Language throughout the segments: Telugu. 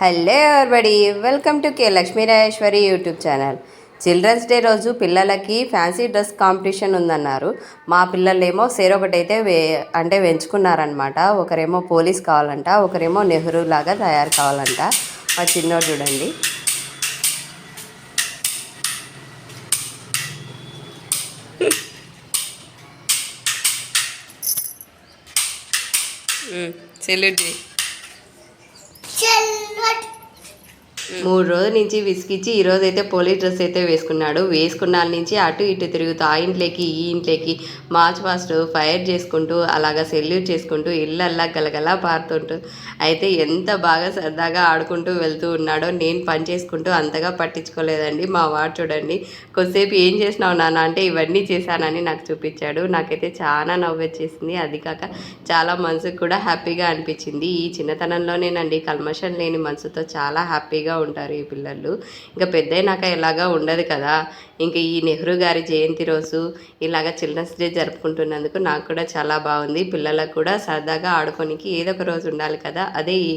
Hello everybody welcome to K Lakshmirajeshwari YouTube channel children's day రోజు పిల్లలకి ఫ్యాన్సీ డ్రెస్ కాంపిటీషన్ ఉందన్నారు. మా పిల్లలేమో సేరొకటైతే వే అంటే వెంచుకున్నారనమాట ఒకరేమో పోలీస్ కావాలంట ఒకరేమో నెహ్రూ లాగా తయారు కావాలంట. మా చిన్నోడు చూడండి. సెల్యూట్ charlotte మూడు రోజుల నుంచి విసిగిచ్చి ఈ రోజు అయితే పోలీస్ డ్రెస్ అయితే వేసుకున్నాడు. వేసుకున్న నుంచి అటు ఇటు తిరుగుతూ ఆ ఇంట్లోకి ఈ ఇంట్లోకి మార్చ్ ఫాస్ట్ ఫైర్ చేసుకుంటూ అలాగా సెల్యూట్ చేసుకుంటూ ఇళ్ళల్లా గలగలా పారుతుంటూ అయితే ఎంత బాగా సరదాగా ఆడుకుంటూ వెళ్తూ ఉన్నాడో నేను పని చేసుకుంటూ అంతగా పట్టించుకోలేదండి. మా వాడు చూడండి కొద్దిసేపు ఏం చేసినావు నాన్న అంటే ఇవన్నీ చేశానని నాకు చూపించాడు. నాకైతే చాలా నవ్వు వచ్చేసింది అది కాక చాలా మనసుకు కూడా హ్యాపీగా అనిపించింది. ఈ చిన్నతనంలోనేనండి కల్మషం లేని మనసుతో చాలా హ్యాపీగా ఉంటారు ఈ పిల్లలు. ఇంకా పెద్దయినాక ఎలాగా ఉండదు కదా. ఇంకా ఈ నెహ్రూ గారి జయంతి రోజు ఇలాగ చిల్డ్రన్స్ డే జరుపుకుంటున్నందుకు నాకు కూడా చాలా బాగుంది. పిల్లలకు కూడా సరదాగా ఆడుకోనికి ఏదో ఒక రోజు ఉండాలి కదా. అదే ఈ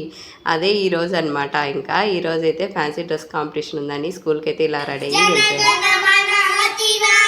అదే ఈ రోజు అనమాట ఇంకా ఈ రోజు అయితే ఫ్యాన్సీ డ్రెస్ కాంపిటీషన్ ఉందని స్కూల్కి అయితే ఇలా రెడీ అయ్యి వెళ్ళిపోయాను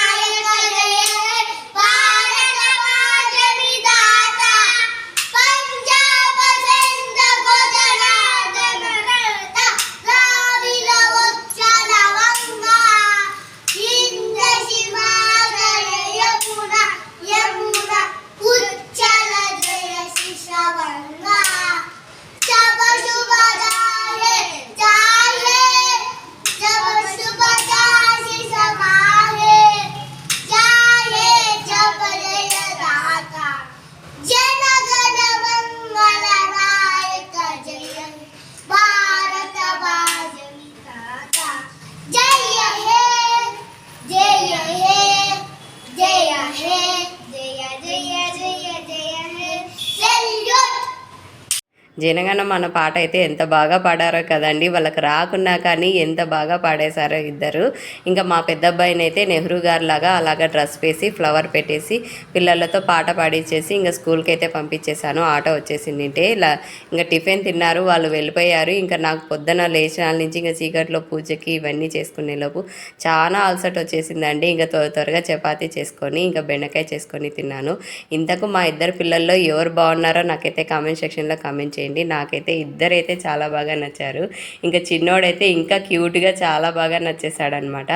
జనగణ మన పాట అయితే ఎంత బాగా పాడారో కదండి. వాళ్ళకి రాకున్నా కానీ ఎంత బాగా పాడేశారో ఇద్దరు. ఇంకా మా పెద్ద అబ్బాయిని అయితే నెహ్రూ గారు లాగా అలాగా డ్రెస్ వేసి ఫ్లవర్ పెట్టేసి పిల్లలతో పాట పాడించేసి ఇంకా స్కూల్కి అయితే పంపించేశాను. ఆటో వచ్చేసింది అంటే ఇలా ఇంకా టిఫిన్ తిన్నారు వాళ్ళు వెళ్ళిపోయారు. ఇంకా నాకు పొద్దున లేచిన నుంచి ఇంకా చీకట్లో పూజకి ఇవన్నీ చేసుకునే లోపు చాలా అలసట వచ్చేసిందండి. ఇంకా త్వర త్వరగా చపాతీ చేసుకొని ఇంకా బెండకాయ చేసుకొని తిన్నాను. ఇంతకు మా ఇద్దరు పిల్లల్లో ఎవరు బాగున్నారో నాకైతే కామెంట్ సెక్షన్లో కామెంట్ చేయండి. నాకైతే ఇద్దరైతే చాలా బాగా నచ్చారు. ఇంకా చిన్నోడైతే ఇంకా క్యూట్గా చాలా బాగా నచ్చేసాడనమాట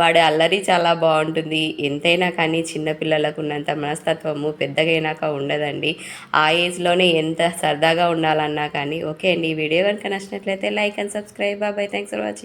వాడు అల్లరి చాలా బాగుంటుంది. ఎంతైనా కానీ చిన్నపిల్లలకు ఉన్నంత మనస్తత్వము పెద్దగైనాక ఉండదండి. ఆ ఏజ్లోనే ఎంత సరదాగా ఉండాలన్నా కానీ ఓకే అండి. ఈ వీడియో కనుక నచ్చినట్లయితే లైక్ అండ్ సబ్స్క్రైబ్. బాబాయ్ థ్యాంక్స్ ఫర్ వాచింగ్.